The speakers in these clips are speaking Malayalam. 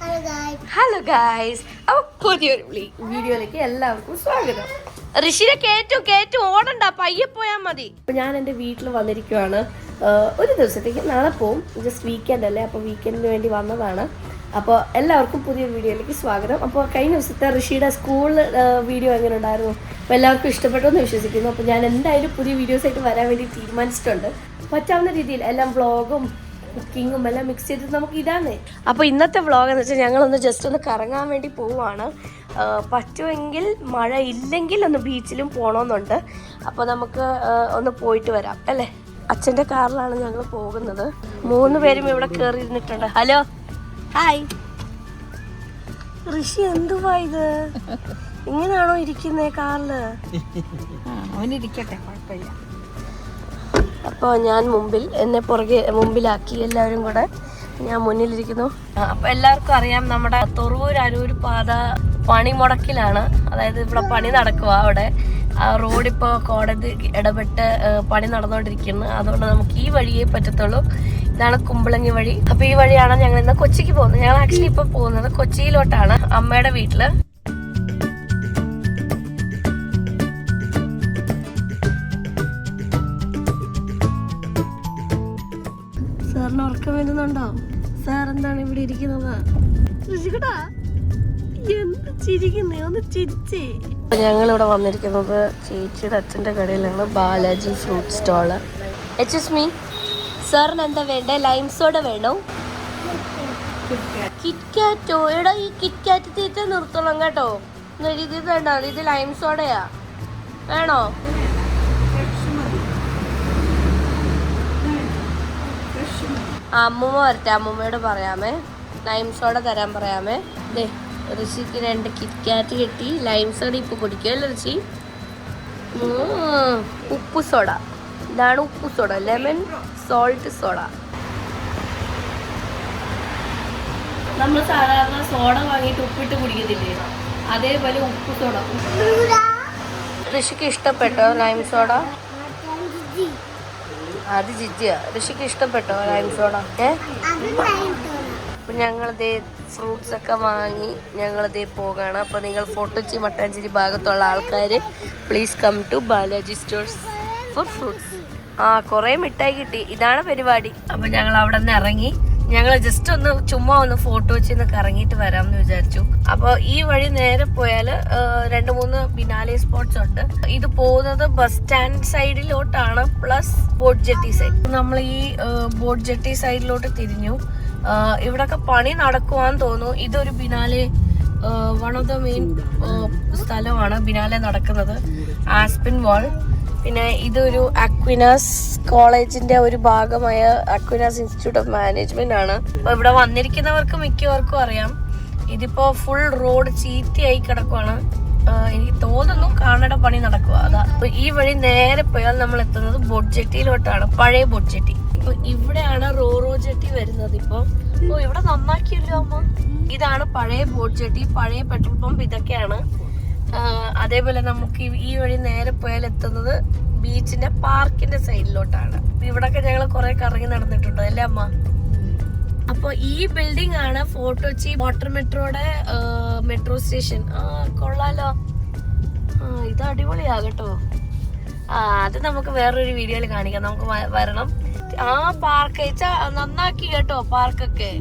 ഹലോ ഗായ്സ് അപ്പൊ പുതിയൊരു വീഡിയോയിലേക്ക് എല്ലാവർക്കും സ്വാഗതം. ഋഷിനെ കേറ്റു കേറ്റു ഓടണ്ട പയ്യെ പോയാ മതി. ഞാൻ എന്റെ വീട്ടിൽ വന്നിരിക്കുവാണ്. ഒരു ദിവസത്തേക്ക് നാളെ പോവും. ജസ്റ്റ് വീക്കെൻഡ് അല്ലേ? അപ്പോൾ വീക്കെൻഡിന് വേണ്ടി വന്നതാണ്. അപ്പോൾ എല്ലാവർക്കും പുതിയ വീഡിയോയിലേക്ക് സ്വാഗതം. അപ്പോൾ കഴിഞ്ഞ ദിവസത്തെ ഋഷിയുടെ സ്കൂൾ വീഡിയോ എങ്ങനെ ഉണ്ടായിരുന്നു? അപ്പോൾ എല്ലാവർക്കും ഇഷ്ടപ്പെട്ടു എന്ന് വിശ്വസിക്കുന്നു. അപ്പോൾ ഞാൻ എന്തായാലും പുതിയ വീഡിയോസ് ആയിട്ട് വരാൻ വേണ്ടി തീരുമാനിച്ചിട്ടുണ്ട്. പറ്റാവുന്ന രീതിയിൽ എല്ലാം വ്ളോഗും കുക്കിങ്ങും എല്ലാം മിക്സ് ചെയ്ത് നമുക്ക് ഇതാണ്. അപ്പോൾ ഇന്നത്തെ വ്ളോഗ് എന്ന് വെച്ചാൽ ഞങ്ങളൊന്ന് ജസ്റ്റ് ഒന്ന് കറങ്ങാൻ വേണ്ടി പോവുകയാണ് ആ, പറ്റുമെങ്കിൽ മഴ ഇല്ലെങ്കിൽ ഒന്ന് ബീച്ചിലും പോകണമെന്നുണ്ട് അപ്പോൾ നമുക്ക് ഒന്ന് പോയിട്ട് വരാം അല്ലേ? അച്ഛന്റെ കാറിലാണ് ഞങ്ങൾ പോകുന്നത്. മൂന്ന് പേരും ഇവിടെ കയറി ഇരുന്നിട്ടുണ്ട് ഹലോ. ഹായ് ഋഷി എന്തുവാ ഇത്? ഇങ്ങനെയാണോ ഇരിക്കുന്നേ കാറിൽ? അവനിരിക്കട്ടെ കുഴപ്പമില്ല. അപ്പോൾ ഞാൻ മുമ്പിൽ എന്നെ പുറകെ മുമ്പിലാക്കി എല്ലാവരും കൂടെ ഞാൻ മുന്നിലിരിക്കുന്നു. അപ്പോൾ എല്ലാവർക്കും അറിയാം നമ്മുടെ തൊറൂർ അരൂർ പാത പണിമുടക്കിലാണ് അതായത് ഇവിടെ പണി നടക്കുക അവിടെ. ആ റോഡിപ്പോൾ കോടതി ഇടപെട്ട് പണി നടന്നുകൊണ്ടിരിക്കുന്നു അതുകൊണ്ട് നമുക്ക് ഈ വഴിയേ പറ്റത്തുള്ളൂ. ഇതാണ് കുമ്പളങ്ങി വഴി. അപ്പോൾ ഈ വഴിയാണ് ഞങ്ങൾ ഇന്ന് കൊച്ചിക്ക് പോകുന്നത്. ഞങ്ങൾ ആക്ച്വലി ഇപ്പോൾ പോകുന്നത് കൊച്ചിയിലോട്ടാണ് അമ്മയുടെ വീട്ടിൽ. ഉറക്കം വരുന്നുണ്ടോ? സാർ എന്താണ് ഇവിടെ ഇരിക്കുന്നത്? ഋഷികടാ, എന്ത് ചിരിക്കുന്നേ? വന്നിരിക്കുന്നത് ചേച്ചിയുടെ അച്ഛന്റെ കടയിലാണ് ബാലാജി ഫ്രൂട്ട് സ്റ്റോൾ എച്ച് എസ് മീ സാറിന് എന്താ വേണ്ടേ? ലൈം സോഡ വേണോ? കിറ്റ്കാറ്റോ എടാ ഈ കിറ്റ്കാറ്റ് തീറ്റ നിർത്തണം കേട്ടോ. ഇത് വേണ്ട. ഇത് ലൈം സോഡയാ വേണോ? അമ്മൂമ്മ വരട്ടെ അമ്മൂമ്മയോട് പറയാമേ. ലൈം സോഡ തരാൻ പറയാമേ. ദേ ഋഷിക്ക് രണ്ട് കിറ്റ്കാറ്റ് കിട്ടി. ലൈം സോഡ ഇപ്പൊ കുടിക്കുമല്ലോ ഋഷി? ഉപ്പ് സോഡ. ഇതാണ് ഉപ്പ് സോഡ. Lemon salt soda. നമ്മൾ സാധാരണ സോഡ വാങ്ങിയിട്ട് ഉപ്പിട്ട് കുടിക്കത്തില്ലേ? അതേപോലെ ഉപ്പ് സോഡ. ഋഷിക്ക് ഇഷ്ടപ്പെട്ടോ ലൈം സോഡ അത് ജിജിയ ഋഷിക്ക് ഇഷ്ടപ്പെട്ടോ ലൈം സോഡ അപ്പൊ ഞങ്ങളിതേ ഫ്രൂട്ട്സ് ഒക്കെ വാങ്ങി ഞങ്ങളിതേ പോകാണ്. അപ്പൊ നിങ്ങൾ ഫോട്ടോച്ചി മട്ടാഞ്ചേരി ഭാഗത്തുള്ള ആൾക്കാർ please come to Balaji stores for fruits ആ കുറേ മിഠായി കിട്ടി. ഇതാണ് പരിപാടി. അപ്പൊ ഞങ്ങൾ അവിടെ നിന്ന് ഇറങ്ങി ഞങ്ങൾ ജസ്റ്റ് ഒന്ന് ചുമ്മാ ഒന്ന് ഫോട്ടോ വെച്ച് കറങ്ങിയിട്ട് എന്ന് വിചാരിച്ചു. അപ്പോൾ ഈ വഴി നേരെ പോയാൽ രണ്ട് മൂന്ന് ബിനാലെ സ്പോട്ട്സ് ഉണ്ട്. ഇത് പോകുന്നത് ബസ് സ്റ്റാൻഡ് സൈഡിലോട്ടാണ് പ്ലസ് ബോട്ട് ജെട്ടി സൈഡ് നമ്മൾ ഈ ബോട്ട് ജെട്ടി സൈഡിലോട്ട് തിരിഞ്ഞു. ഇവിടൊക്കെ പണി നടക്കുവാന്ന് തോന്നുന്നു. ഇതൊരു biennale one of the main സ്ഥലമാണ്. ബിനാലെ നടക്കുന്നത്. ആസ്പിൻ വാൾ പിന്നെ ഇതൊരു അക്വിനാസ് കോളേജിന്റെ ഒരു ഭാഗമായ അക്വിനാസ് ഇൻസ്റ്റിറ്റ്യൂട്ട് ഓഫ് മാനേജ്മെന്റ് ആണ്. അപ്പൊ ഇവിടെ വന്നിരിക്കുന്നവർക്ക് മിക്കവർക്കും അറിയാം. ഇതിപ്പോ ഫുൾ റോഡ് ചീത്തയായി കിടക്കുവാണ്. എനിക്ക് തോന്നുന്നു കാണട പണി നടക്കുക അതാ. ഈ വഴി നേരെ പോയാൽ നമ്മൾ എത്തുന്നത് ബൊഡ്ജെട്ടിയിലോട്ടാണ്. ജെട്ടിയിലോട്ടാണ് പഴയ ബൊഡ്ജെട്ടി. ജെട്ടി അപ്പൊ ഇവിടെയാണ് റോറോ ജെട്ടി വരുന്നത് ഇപ്പൊ. ഇവിടെ നന്നാക്കിയല്ലോ അമ്മ. ഇതാണ് പഴയ ബോട്ട് ജെട്ടി പഴയ പെട്രോൾ പമ്പ് ഇതൊക്കെയാണ്. അതേപോലെ നമുക്ക് ഈ- വഴി നേരെ പോയാൽ എത്തുന്നത് ബീച്ചിന്റെ പാർക്കിന്റെ സൈഡിലോട്ടാണ്. ഇവിടൊക്കെ ഞങ്ങൾ കുറെ കറങ്ങി നടന്നിട്ടുണ്ട് അല്ലേ അമ്മ? അപ്പൊ ഈ ബിൽഡിംഗ് ആണ് ഫോർട്ടോച്ചി വാട്ടർ മെട്രോയുടെ മെട്രോ സ്റ്റേഷൻ. ആ കൊള്ളാലോ. ആ ഇത് അടിപൊളിയാകട്ടോ. ആ അത് നമുക്ക് വേറൊരു വീഡിയോയിൽ കാണിക്കാം. നമുക്ക് വരണം. ആ പാർക്ക് നന്നാക്കി കേട്ടോ പാർക്കൊക്കെ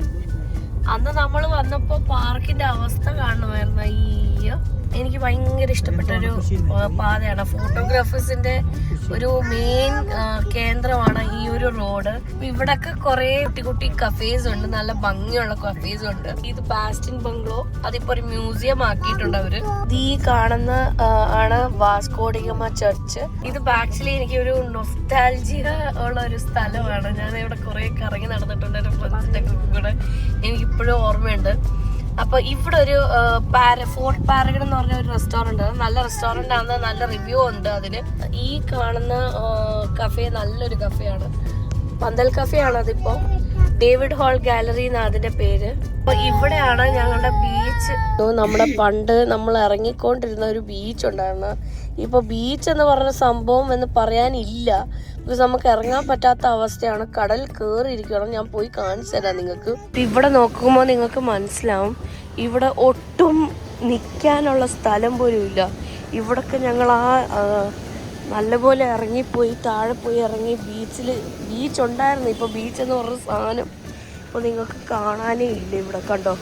അന്ന് നമ്മൾ വന്നപ്പോ പാർക്കിന്റെ അവസ്ഥ കാണണമായിരുന്നു. അയ്യോ. എനിക്ക് ഭയങ്കര ഇഷ്ടപ്പെട്ട ഒരു പാതയാണ്. ഫോട്ടോഗ്രാഫേഴ്സിന്റെ ഒരു മെയിൻ കേന്ദ്രമാണ് ഈ ഒരു റോഡ് ഇവിടൊക്കെ കുറെ കുട്ടി കുട്ടി കഫേസ് ഉണ്ട്. നല്ല ഭംഗിയുള്ള കഫേസ് ഉണ്ട്. ഇത് ബാസ്റ്റിൻ ബംഗ്ലോ അതിപ്പോ ഒരു മ്യൂസിയം ആക്കിയിട്ടുണ്ട് അവർ. ഈ കാണുന്ന ആണ് വാസ്കോഡിഗമ ചർച്ച് ഇത് ആക്ച്വലി എനിക്ക് ഒരു നൊസ്റ്റാൽജിയ ഉള്ള ഒരു സ്ഥലമാണ്. ഞാൻ ഇവിടെ കുറെ കറങ്ങി നടന്നിട്ടുണ്ട്. എന്റെ ഫ്രണ്ട്സിന്റെ കൂടെ. എനിക്ക് ഇപ്പോഴും ഓർമ്മയുണ്ട്. അപ്പൊ ഇവിടെ ഒരു പാര ഫോർട്ട് പാരഗൺ എന്ന് പറഞ്ഞ ഒരു റെസ്റ്റോറന്റ് നല്ല റെസ്റ്റോറന്റ് ആണ് നല്ല റിവ്യൂ ഉണ്ട് അതിന്. ഈ കാണുന്ന കഫേ നല്ലൊരു കഫേയാണ് പന്തൽ കഫേ ആണ് ഡേവിഡ് ഹോൾ ഗാലറി എന്നാണ് അതിന്റെ പേര്. അപ്പൊ ഇവിടെയാണ് ഞങ്ങളുടെ ബീച്ച് നമ്മുടെ പണ്ട് നമ്മൾ ഇറങ്ങിക്കൊണ്ടിരുന്ന ഒരു ബീച്ച് ഉണ്ടായിരുന്നു ഇപ്പൊ ബീച്ച് എന്ന് പറഞ്ഞ സംഭവം എന്ന് പറയാനില്ല. ബിക്കോസ് നമുക്ക് ഇറങ്ങാൻ പറ്റാത്ത അവസ്ഥയാണ്. കടൽ കയറിയിരിക്കണം ഞാൻ പോയി കാണിച്ചു തരാം നിങ്ങൾക്ക്. ഇവിടെ നോക്കുമ്പോൾ നിങ്ങൾക്ക് മനസ്സിലാവും. ഇവിടെ ഒട്ടും നിൽക്കാനുള്ള സ്ഥലം പോലും ഇല്ല. ഇവിടൊക്കെ ഞങ്ങൾ ആ നല്ലപോലെ ഇറങ്ങിപ്പോയി താഴെ പോയി ഇറങ്ങി ബീച്ചിൽ ബീച്ച് ഉണ്ടായിരുന്നു. ഇപ്പോൾ ബീച്ച് എന്ന് പറഞ്ഞ സാധനം ഇപ്പോൾ നിങ്ങൾക്ക് കാണാനേ ഇല്ല ഇവിടെ കണ്ടോ?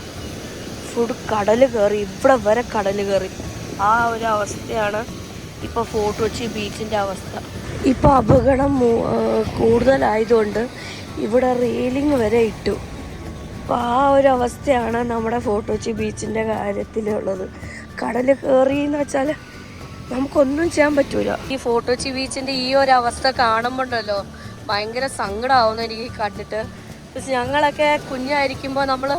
ഫുൾ കടൽ കയറി ഇവിടെ വരെ കടൽ കയറി ആ ഒരു അവസ്ഥയാണ് ഇപ്പോൾ ഫോട്ടോ കൊച്ചി ബീച്ചിന്റെ അവസ്ഥ. ഇപ്പോൾ അപകടം കൂടുതലായതുകൊണ്ട് ഇവിടെ റീലിംഗ് വരെ ഇട്ടു. അപ്പോൾ ആ ഒരു അവസ്ഥയാണ് നമ്മുടെ ഫോട്ടോച്ചി ബീച്ചിന്റെ കാര്യത്തിലുള്ളത്. കടൽ കയറി എന്ന് വെച്ചാൽ നമുക്കൊന്നും ചെയ്യാൻ പറ്റൂല. ഈ ഫോട്ടോച്ചി ബീച്ചിന്റെ ഈ ഒരു അവസ്ഥ കാണുമ്പോണ്ടല്ലോ ഭയങ്കര സങ്കടമാവുന്നു എനിക്ക് കണ്ടിട്ട്. പക്ഷെ ഞങ്ങളൊക്കെ കുഞ്ഞായിരിക്കുമ്പോൾ നമ്മൾ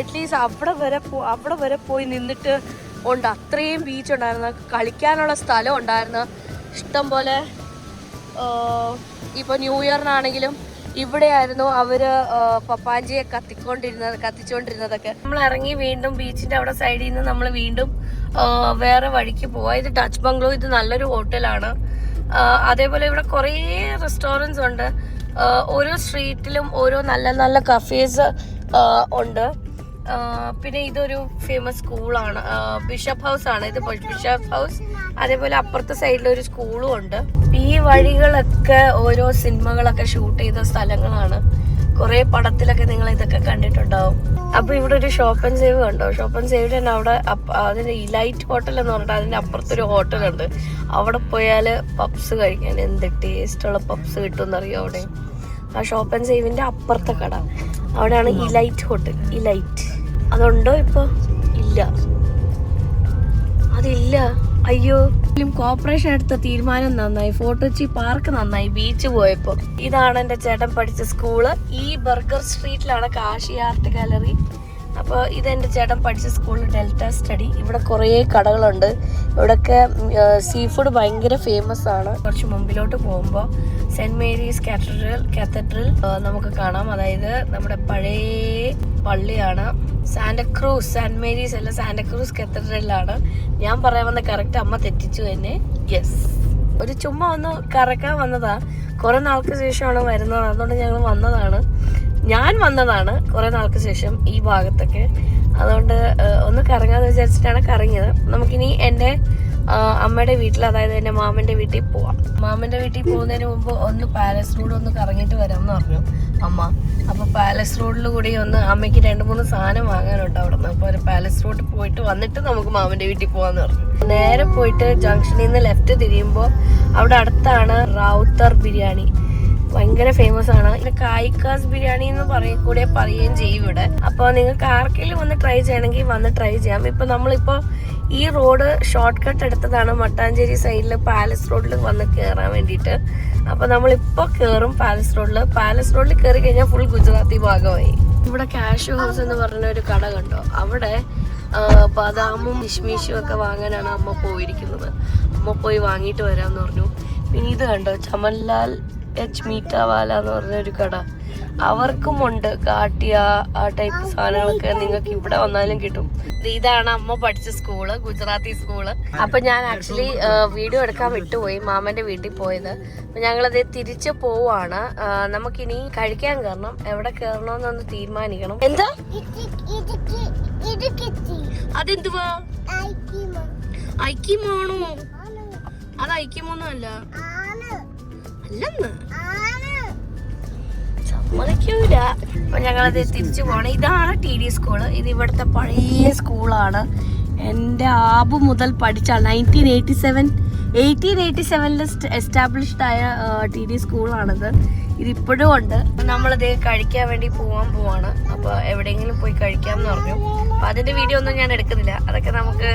അറ്റ്ലീസ്റ്റ് അവിടെ വരെ പോ അവിടെ വരെ പോയി നിന്നിട്ട് ഉണ്ട്. അത്രയും ബീച്ച് ഉണ്ടായിരുന്നു. കളിക്കാനുള്ള സ്ഥലം ഉണ്ടായിരുന്നു. ഇഷ്ടം പോലെ ഇപ്പോൾ ന്യൂ ഇയറിനാണെങ്കിലും ഇവിടെയായിരുന്നു അവർ പപ്പാഞ്ചിയെ കത്തിക്കൊണ്ടിരുന്നത് കത്തിച്ചുകൊണ്ടിരുന്നതൊക്കെ നമ്മൾ ഇറങ്ങി വീണ്ടും ബീച്ചിന്റെ അവിടെ സൈഡിൽ നിന്ന് നമ്മൾ വീണ്ടും വേറെ വഴിക്ക് പോവാ. ഇത് ടച്ച് ബംഗ്ലോ ഇത് നല്ലൊരു ഹോട്ടലാണ് അതേപോലെ ഇവിടെ കുറേ റെസ്റ്റോറന്റ്സ് ഉണ്ട്. ഓരോ സ്ട്രീറ്റിലും ഓരോ നല്ല നല്ല കഫേസ് ഉണ്ട്. പിന്നെ ഇതൊരു ഫേമസ് സ്കൂളാണ് ബിഷപ്പ് ഹൗസ് ആണ്. ഇത് ബിഷപ്പ് ഹൗസ് അതേപോലെ അപ്പുറത്തെ സൈഡിൽ ഒരു സ്കൂളും ഉണ്ട്. ഈ വഴികളൊക്കെ ഓരോ സിനിമകളൊക്കെ ഷൂട്ട് ചെയ്ത സ്ഥലങ്ങളാണ്. കുറെ പടത്തിലൊക്കെ നിങ്ങൾ ഇതൊക്കെ കണ്ടിട്ടുണ്ടാവും. അപ്പൊ ഇവിടെ ഒരു ഷോപ്പ് ആൻഡ് സേവ് കണ്ടോ? ഷോപ്പ് ആൻഡ് സേവ് തന്നെ അവിടെ അതിന്റെ ഇലൈറ്റ് ഹോട്ടൽ എന്ന് പറഞ്ഞിട്ട് അതിന്റെ അപ്പുറത്തൊരു ഹോട്ടലുണ്ട് അവിടെ പോയാൽ പപ്സ് കഴിക്കാൻ എന്ത് ടേസ്റ്റുള്ള പപ്സ് കിട്ടുമെന്നറിയോ അവിടെ? ആ ഷോപ്പ് ആൻഡ് സേവിന്റെ അപ്പുറത്തെ കട. അവിടെയാണ് ഇലൈറ്റ് ഹോട്ടൽ ഇലൈറ്റ് അതുണ്ടോ ഇപ്പൊ? ഇല്ല. അതില്ല. അയ്യോ. ഫിലിം കോർപ്പറേഷൻ എടുത്ത തീരുമാനം നന്നായി. ഫോട്ടോച്ചി പാർക്ക് നന്നായി. ബീച്ച് പോയപ്പോ. ഇതാണ് എന്റെ ചേട്ടൻ പഠിച്ച സ്കൂൾ ഈ ബർഗർ സ്ട്രീറ്റിലാണ് കാശി ആർട്ട് ഗാലറി അപ്പോൾ ഇത് എന്റെ ചേട്ടൻ പഠിച്ച സ്കൂൾ ഡെൽറ്റ സ്റ്റഡി. ഇവിടെ കുറേ കടകളുണ്ട്. ഇവിടെയൊക്കെ സീ ഫുഡ് ഭയങ്കര ഫേമസ് ആണ്. കുറച്ച് മുമ്പിലോട്ട് പോകുമ്പോൾ സെന്റ് മേരീസ് കാത്തഡ്രൽ കാത്തഡ്രൽ നമുക്ക് കാണാം. അതായത് നമ്മുടെ പഴയ പള്ളിയാണ്. സാന്റക്രൂസ് സെന്റ് മേരീസ് അല്ല സാന്റക്രൂസ് കത്തഡ്രലിലാണ് ഞാൻ പറയാൻ വന്ന കറക്റ്റ് അമ്മ തെറ്റിച്ചു എന്നെ. യെസ് ഒരു ചുമ്മാ ഒന്ന് കറക്കാൻ വന്നതാ. കുറെ നാൾക്ക് ശേഷമാണ് വരുന്നത്. അതുകൊണ്ട് ഞങ്ങൾ വന്നതാണ്. ഞാൻ വന്നതാണ് കുറെ നാൾക്ക് ശേഷം ഈ ഭാഗത്തൊക്കെ. അതുകൊണ്ട് ഒന്ന് കറങ്ങാന്ന് വിചാരിച്ചിട്ടാണ് കറങ്ങിയത്. നമുക്കിനി എന്റെ അമ്മയുടെ വീട്ടിൽ അതായത് എന്റെ മാമന്റെ വീട്ടിൽ പോവാം. മാമന്റെ വീട്ടിൽ പോകുന്നതിന് മുമ്പ് ഒന്ന് പാലസ് റോഡ് ഒന്ന് കറങ്ങിയിട്ട് വരാം എന്ന് പറഞ്ഞു അമ്മ. അപ്പോൾ പാലസ് റോഡിൽ കൂടി ഒന്ന് അമ്മയ്ക്ക് രണ്ട് മൂന്ന് സാധനം വാങ്ങാനുണ്ട് അവിടെ നിന്ന് അപ്പോൾ പാലസ് റോഡ് പോയിട്ട് വന്നിട്ട് നമുക്ക് മാമന്റെ വീട്ടിൽ പോകാമെന്ന് പറഞ്ഞു. നേരെ പോയിട്ട് ജംഗ്ഷനിൽ നിന്ന് ലെഫ്റ്റ് തിരിയുമ്പോൾ അവിടെ അടുത്താണ് റാവുത്തർ ബിരിയാണി. ഭയങ്കര ഫേമസ് ആണ്. ഇത് കായിക്കാസ് ബിരിയാണി എന്ന് പറയും കൂടെ പറയുകയും ചെയ്യും ഇവിടെ. അപ്പോൾ നിങ്ങൾക്ക് ആർക്കെങ്കിലും വന്ന് ട്രൈ ചെയ്യണമെങ്കിൽ വന്ന് ട്രൈ ചെയ്യാം. ഇപ്പൊ നമ്മളിപ്പോ ഈ റോഡ് ഷോർട്ട് കട്ട് എടുത്തതാണ് മട്ടാഞ്ചേരി സൈഡിൽ പാലസ് റോഡിൽ വന്ന് കയറാൻ വേണ്ടിയിട്ട്. അപ്പൊ നമ്മളിപ്പോ കയറും പാലസ് റോഡിൽ പാലസ് റോഡിൽ കയറി കഴിഞ്ഞാൽ ഫുൾ ഗുജറാത്തി ഭാഗമായി. ഇവിടെ കാഷ് ഹൗസ് എന്ന് പറഞ്ഞ ഒരു കട കണ്ടോ? അവിടെ ബദാമും കിഷ്മീഷും ഒക്കെ വാങ്ങാനാണ് അമ്മ പോയിരിക്കുന്നത്. അമ്മ പോയി വാങ്ങിയിട്ട് വരാമെന്ന് പറഞ്ഞു. പിന്നെ ഇത് കണ്ടോ? ചമൻലാൽ എച്ച് മീറ്റാവാല എന്ന് പറഞ്ഞ ഒരു കട. അവർക്കും ഉണ്ട് കാട്ടിയ ആ ടൈപ്പ് സാധനങ്ങളൊക്കെ നിങ്ങൾക്ക് ഇവിടെ വന്നാലും കിട്ടും. ഇത് ഇതാണ് അമ്മ പഠിച്ച സ്കൂൾ ഗുജറാത്തി സ്കൂൾ അപ്പൊ ഞാൻ ആക്ച്വലി വീഡിയോ എടുക്കാൻ വിട്ടുപോയി മാമന്റെ വീട്ടിൽ പോയത്. അപ്പൊ ഞങ്ങളത് തിരിച്ചു പോവാണ്. നമുക്കിനി കഴിക്കാൻ കയറണം. എവിടെ കയറണമെന്നൊന്ന് തീരുമാനിക്കണം. എന്താ? അതെന്തുവാ? ഐക്യമാണോ? അത് ഐക്യമൊന്നും അല്ല അല്ലെന്ന്? സമ്മതിക്കൂല. അപ്പൊ ഞങ്ങളത് തിരിച്ചു പോണം. ഇതാണ് ടി ഡി സ്കൂൾ ഇത് ഇവിടുത്തെ പഴയ സ്കൂളാണ് എന്റെ ആബു മുതൽ പഠിച്ച nineteen eighty seven eighteen eighty സെവനിൽ എസ്റ്റാബ്ലിഷ്ഡ് ആയ ടി ഡി സ്കൂളാണിത് ഇതിപ്പോഴും ഉണ്ട്. നമ്മളിത് കഴിക്കാൻ വേണ്ടി പോകാൻ പോവാണ്. അപ്പോൾ എവിടെയെങ്കിലും പോയി കഴിക്കാമെന്ന് പറഞ്ഞു. അപ്പോൾ അതിന്റെ വീഡിയോ ഒന്നും ഞാൻ എടുക്കുന്നില്ല. അതൊക്കെ നമുക്ക്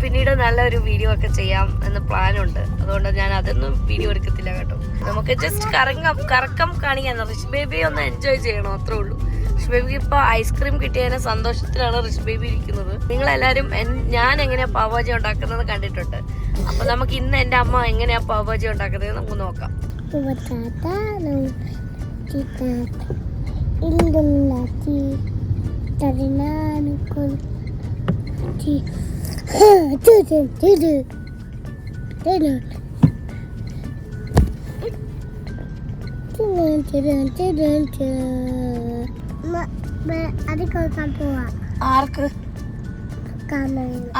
പിന്നീട് നല്ലൊരു വീഡിയോ ഒക്കെ ചെയ്യാം എന്ന് പ്ലാൻ ഉണ്ട്. അതുകൊണ്ട് ഞാൻ അതൊന്നും വീഡിയോ എടുക്കത്തില്ല കേട്ടോ. നമുക്ക് ജസ്റ്റ് കറങ്ങാം. കറക്കം കാണിക്കാൻ റിഷ് ബേബി ഒന്ന് എൻജോയ് ചെയ്യണം അത്രേ ഉള്ളൂ. റിഷ് ബേബിക്ക് ഇപ്പൊ ഐസ്ക്രീം കിട്ടിയതിനെ സന്തോഷത്തിലാണ് റിഷ് ബേബി ഇരിക്കുന്നത്. എല്ലാരും ഞാൻ എങ്ങനെയാ പാവാജി ഉണ്ടാക്കുന്നത് കണ്ടിട്ടുണ്ട്. അപ്പൊ നമുക്ക് ഇന്ന് എന്റെ അമ്മ എങ്ങനെയാ പാവാജി ഉണ്ടാക്കുന്നത് നമുക്ക് നോക്കാം. അത് ആർക്ക്?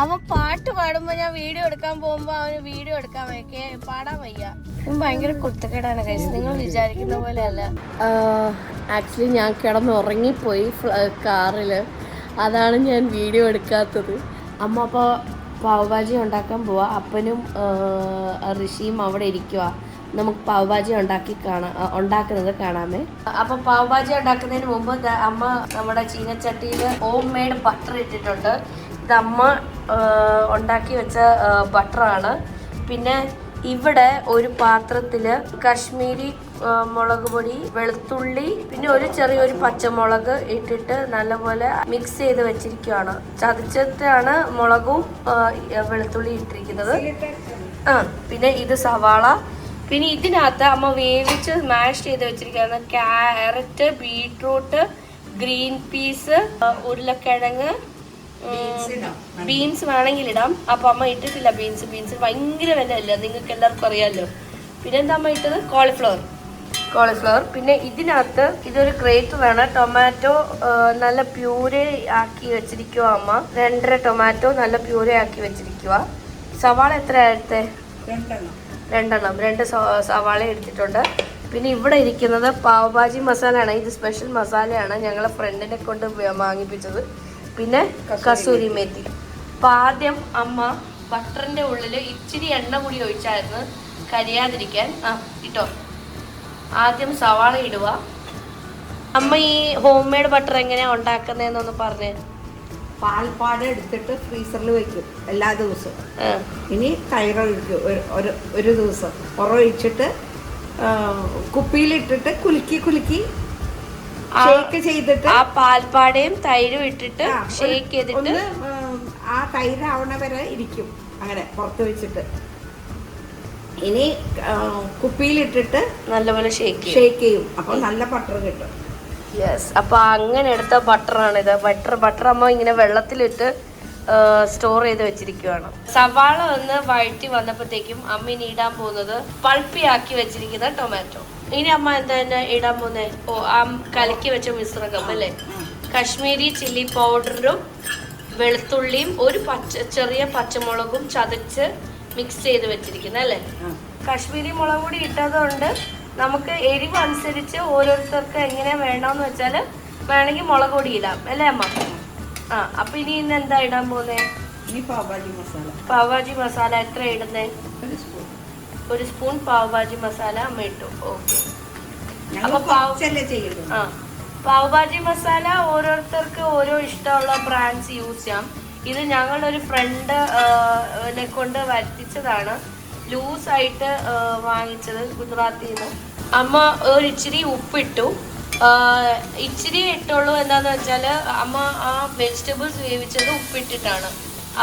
അവൻ പാട്ട് പാടുമ്പോ ഞാൻ വീഡിയോ എടുക്കാൻ പോകുമ്പോ അവന് വീഡിയോ എടുക്കാൻ വയ്ക്കേ പാടാൻ വയ്യ. ഭയങ്കര കുത്തക്കേടാണ് കഴിച്ചത് നിങ്ങൾ വിചാരിക്കുന്ന പോലെ അല്ല ആക്ച്വലി ഞാൻ കിടന്ന് ഉറങ്ങിപ്പോയി കാറിൽ അതാണ് ഞാൻ വീഡിയോ എടുക്കാത്തത്. അമ്മ അപ്പോൾ പാവഭാജി ഉണ്ടാക്കാൻ പോവാ. അപ്പനും ഋഷിയും അവിടെ ഇരിക്കുക നമുക്ക് പാവഭാജി ഉണ്ടാക്കി കാണാം ഉണ്ടാക്കുന്നത് കാണാമേ. അപ്പൊ പാവഭാജി ഉണ്ടാക്കുന്നതിന് മുമ്പ് അമ്മ നമ്മുടെ ചീനച്ചട്ടിയിൽ ഹോം മെയ്ഡ് ബട്ടർ ഇട്ടിട്ടുണ്ട്. ഇത് അമ്മ ഉണ്ടാക്കി വെച്ച ബട്ടറാണ് പിന്നെ ഇവിടെ ഒരു പാത്രത്തിൽ കശ്മീരി മുളക് പൊടി വെളുത്തുള്ളി പിന്നെ ഒരു ചെറിയൊരു പച്ചമുളക് ഇട്ടിട്ട് നല്ലപോലെ മിക്സ് ചെയ്ത് വെച്ചിരിക്കുകയാണ് ചതച്ചിട്ടാണ് മുളകും വെളുത്തുള്ളി ഇട്ടിരിക്കുന്നത്. ആ പിന്നെ ഇത് സവാള. പിന്നെ ഇതിനകത്ത് അമ്മ വേവിച്ച് മാഷ് ചെയ്ത് വെച്ചിരിക്കുകയാണ് ക്യാരറ്റ് ബീട്രൂട്ട് ഗ്രീൻ പീസ് ഉരുളക്കിഴങ്ങ് ബീൻസ് വേണമെങ്കിൽ ഇടാം. അപ്പൊ അമ്മ ഇട്ടിട്ടില്ല ബീൻസ് ബീൻസ് ഭയങ്കര വില അല്ല നിങ്ങൾക്ക് എല്ലാവർക്കും അറിയാമല്ലോ പിന്നെ എന്താ അമ്മ ഇട്ടത്? കോളിഫ്ലവർ കോളിഫ്ലവർ പിന്നെ ഇതിനകത്ത് ഇതൊരു ക്രേപ്പ് ആണ് ടൊമാറ്റോ നല്ല പ്യൂരെ ആക്കി വെച്ചിരിക്കുക അമ്മ. രണ്ടര ടൊമാറ്റോ നല്ല പ്യൂരെ ആക്കി വെച്ചിരിക്കുക സവാള എത്ര എടുത്തേ രണ്ടെണ്ണം. രണ്ട് സവ- സവാള എടുത്തിട്ടുണ്ട്. പിന്നെ ഇവിടെ ഇരിക്കുന്നത് പാവഭാജി മസാലയാണ്. ഇത് സ്പെഷ്യൽ മസാലയാണ് ഞങ്ങളെ ഫ്രണ്ടിനെ കൊണ്ട് വാങ്ങിപ്പിച്ചത്. പിന്നെ കസൂരി മേത്തി. അപ്പം ആദ്യം അമ്മ ബട്ടറിന്റെ ഉള്ളിൽ ഇച്ചിരി എണ്ണ കൂടി ഒഴിച്ചായിരുന്നു കരിയാതിരിക്കാൻ. ആ ഇട്ടോ. ആദ്യം സവാള ഇടുക. അമ്മ ഈ ഹോം മെയ്ഡ് ബട്ടർ എങ്ങനെയാ ഉണ്ടാക്കുന്നതെന്നൊന്ന് പറഞ്ഞു. പാൽപ്പാട് എടുത്തിട്ട് ഫ്രീസറിൽ വെക്കും എല്ലാ ദിവസവും. ഇനി തൈറൊഴിക്കും ഒരു ഒരു ദിവസം. ദിവസം ഉറൊഴിച്ചിട്ട് കുപ്പിയിലിട്ടിട്ട് കുലുക്കി കുലുക്കി ഷേക്ക് ചെയ്തിട്ട് ആ പാൽപ്പാടയും തൈരും ഇട്ടിട്ട് ഷേക്ക് ചെയ്തിട്ട് ആ തൈര് ആ തൈരാവണ വരെ ഇരിക്കും. അങ്ങനെ പുറത്ത് വെച്ചിട്ട്. ഇനി കുപ്പിയിലിട്ടിട്ട് നല്ലപോലെ ഷേക്ക് ഷേക്ക് ചെയ്യും. അപ്പൊ നല്ല ബട്ടർ കിട്ടും. യെസ് അപ്പൊ അങ്ങനെ എടുത്ത ബട്ടറാണ് ഇത് ബട്ടർ ബട്ടർ അമ്മ ഇങ്ങനെ വെള്ളത്തിലിട്ട് സ്റ്റോർ ചെയ്ത് വെച്ചിരിക്കുവാണ്. സവാള ഒന്ന് വഴറ്റി വന്നപ്പോഴത്തേക്കും അമ്മ ഇനി ഇടാൻ പോകുന്നത് പൾപ്പിയാക്കി വെച്ചിരിക്കുന്ന ടൊമാറ്റോ ഇനി അമ്മ എന്താ തന്നെ ഇടാൻ പോകുന്നത് ഓ ആ കലക്കി വെച്ച മിശ്രകം അല്ലേ? കശ്മീരി ചില്ലി പൗഡറും വെളുത്തുള്ളിയും ഒരു പച്ച ചെറിയ പച്ചമുളകും ചതച്ച് മിക്സ് ചെയ്ത് വെച്ചിരിക്കുന്നത് അല്ലേ? കശ്മീരി കാശ്മീരി മുളക് പൊടി ഇട്ടതുകൊണ്ട് നമുക്ക് എരിവ് അനുസരിച്ച് ഓരോരുത്തർക്ക് എങ്ങനെ വേണമെന്ന് വെച്ചാൽ വേണമെങ്കിൽ മുളക് പൊടി ഇടാം. അല്ലേ അമ്മ? ആ അപ്പൊ ഇനി ഇന്ന് എന്താ ഇടാൻ പോകുന്നേ ഇനി പാവഭാജി മസാല. പാവാജി മസാല എത്ര ഇടുന്നേ? ഒരു സ്പൂൺ. ഒരു സ്പൂൺ പാവഭാജി മസാല അമ്മ ഇട്ടു. ഓക്കെ. അപ്പൊ ആ പാവഭാജി മസാല ഓരോരുത്തർക്ക് ഓരോ ഇഷ്ടമുള്ള ബ്രാൻഡ്സ് യൂസ് ചെയ്യാം. ഇത് ഞങ്ങളുടെ ഒരു ഫ്രണ്ട് കൊണ്ട് വരുത്തിച്ചതാണ്. ലൂസായിട്ട് വാങ്ങിച്ചത് ഗുജറാത്തിൽ നിന്ന് അമ്മ ഒരു ഇച്ചിരി ഉപ്പിട്ടു. ഇച്ചിരി ഇട്ടുള്ളൂ എന്താന്ന് വെച്ചാൽ അമ്മ ആ വെജിറ്റബിൾസ് വേവിച്ചത് ഉപ്പിട്ടിട്ടാണ്.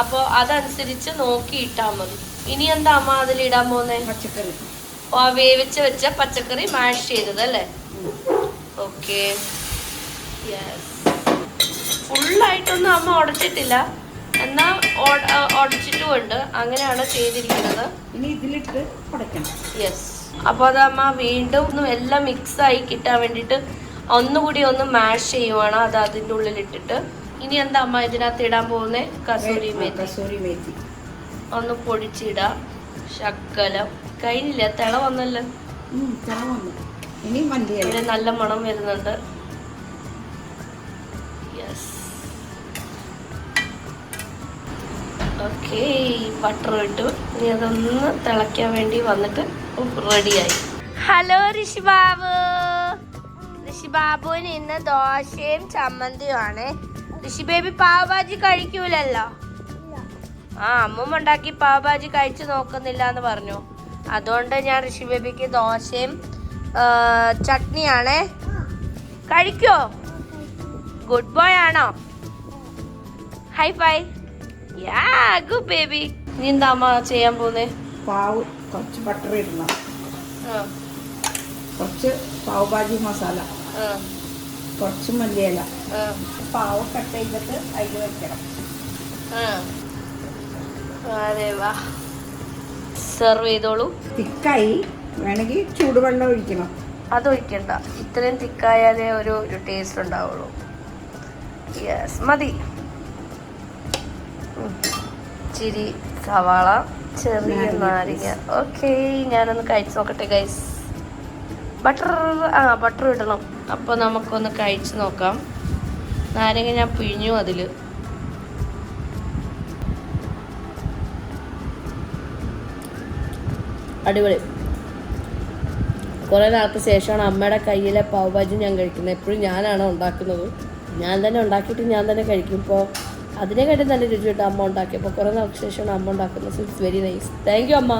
അപ്പോൾ അതനുസരിച്ച് നോക്കി ഇട്ടാൽ മതി. ഇനി എന്താ അമ്മ അതിലിടാൻ പോകുന്നത് പച്ചക്കറി. ആ വേവിച്ച് വെച്ച പച്ചക്കറി മാഷ് ചെയ്തത് അല്ലേ? ഓക്കെ. ഫുള്ളായിട്ടൊന്നും അമ്മ ഉടച്ചിട്ടില്ല. എന്നാ ഉടച്ചിട്ടുമുണ്ട്. അങ്ങനെയാണ് ചെയ്തിരിക്കുന്നത്. ഇനി ഇതിലിട്ട് ഉടക്കണം യെസ് അപ്പോൾ അത് അമ്മ വീണ്ടും ഒന്ന് എല്ലാം മിക്സ് ആയി കിട്ടാൻ വേണ്ടിയിട്ട് ഒന്നുകൂടി ഒന്ന് മാഷ് ചെയ്യുവാണ്. അത് അതിന്റെ ഉള്ളിലിട്ടിട്ട്. ഇനി എന്താ അമ്മ ഇതിനകത്ത് ഇടാൻ പോകുന്നേ? കസൂരി മേത്തി. കസൂരി മേത്തി. ഒന്ന് പൊടിച്ചിടാം. ശക്കലം. കഴിഞ്ഞില്ല തിള വന്നല്ലോ. ഇവിടെ നല്ല മണം വരുന്നുണ്ട്. യെസ് ഓക്കെ ബട്ടർ ഇട്ടു. ഇനി അതൊന്ന് തിളയ്ക്കാൻ വേണ്ടി വന്നിട്ട് റെഡിയായി ഹലോ ഋഷിബാബു ഋഷിബാബുവിന് ഇന്ന് ദോശയും ചമ്മന്തിയുമാണ്. ഋഷി ബേബി പാവഭാജി കഴിക്കൂലല്ലോ? ആ അമ്മ ഉണ്ടാക്കി പാവഭാജി കഴിച്ചു നോക്കുന്നില്ല എന്ന് പറഞ്ഞു. അതുകൊണ്ട് ഞാൻ ഋഷി ബേബിക്ക് ദോശയും ചട്നിയാണ്. കഴിക്കോ? ഗുഡ് ബോയ് ആണോ? High five yeah good baby നീ എന്താ അമ്മ ചെയ്യാൻ പോകുന്നേ? പാവ് കുറച്ച് ബട്ടർ ഇടണം. കുറച്ച് പാവ് ഭാജി മസാല. കുറച്ച് മല്ലിയില. പാവ കട്ട് ചെയ്തിട്ട് അതിൽ വെക്കണം. സെർവ് ചെയ്തോളൂ. തിക്കായി. വേണമെങ്കിൽ ചൂടുവെള്ളം ഒഴിക്കണം. അത് ഒഴിക്കണ്ട. ഇത്രയും തിക്കായാലേ ഒരു ഒരു ടേസ്റ്റ് ഉണ്ടാവുള്ളൂ. യെസ് മതി. ചിരി സവാള ചെറിയ നാരങ്ങ ഓക്കെ ഞാനൊന്ന് കഴിച്ചു നോക്കട്ടെ ഗൈസ് ബട്ടർ ആ ബട്ടർ ഇടണം. അപ്പോൾ നമുക്കൊന്ന് കഴിച്ച് നോക്കാം. നാരങ്ങ ഞാൻ പിഴിഞ്ഞു അതിൽ അടിപൊളി. കുറേ നാൾക്ക് ശേഷമാണ് അമ്മയുടെ കയ്യിലെ പാവ് ഭാജി ഞാൻ കഴിക്കുന്നത്. എപ്പോഴും ഞാനാണ് ഉണ്ടാക്കുന്നത്. ഞാൻ തന്നെ ഉണ്ടാക്കിയിട്ട് ഞാൻ തന്നെ കഴിക്കും. ഇപ്പോൾ അതിനെക്കാട്ടും നല്ല രുചിയായിട്ട് അമ്മ ഉണ്ടാക്കിയപ്പോൾ കുറേ നാൾക്ക് ശേഷമാണ് അമ്മ ഉണ്ടാക്കുന്നത്. So it's very nice thank you അമ്മ.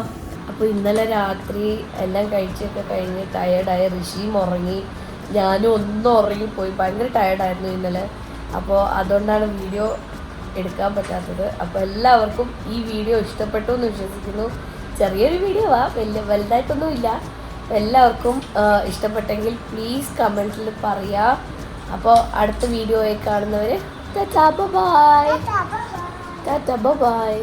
അപ്പോൾ ഇന്നലെ രാത്രി എല്ലാം കഴിച്ചൊക്കെ കഴിഞ്ഞ് ടയേർഡായ ഋഷിയും ഉറങ്ങി. ഞാനും ഒന്നും ഉറങ്ങിപ്പോയി. ഭയങ്കര ടയർഡായിരുന്നു ഇന്നലെ. അപ്പോൾ അതുകൊണ്ടാണ് വീഡിയോ എടുക്കാൻ പറ്റാത്തത്. അപ്പോൾ എല്ലാവർക്കും ഈ വീഡിയോ ഇഷ്ടപ്പെട്ടു എന്ന് വിശ്വസിക്കുന്നു. ചെറിയൊരു വീഡിയോ ആ വലിയ വലുതായിട്ടൊന്നും ഇല്ല. എല്ലാവർക്കും ഇഷ്ടപ്പെട്ടെങ്കിൽ പ്ലീസ് കമന്റിൽ പറയാം. അപ്പോൾ അടുത്ത വീഡിയോയിൽ കാണുന്നവർ ടാറ്റാ ബൈ ടാറ്റാ ബൈ.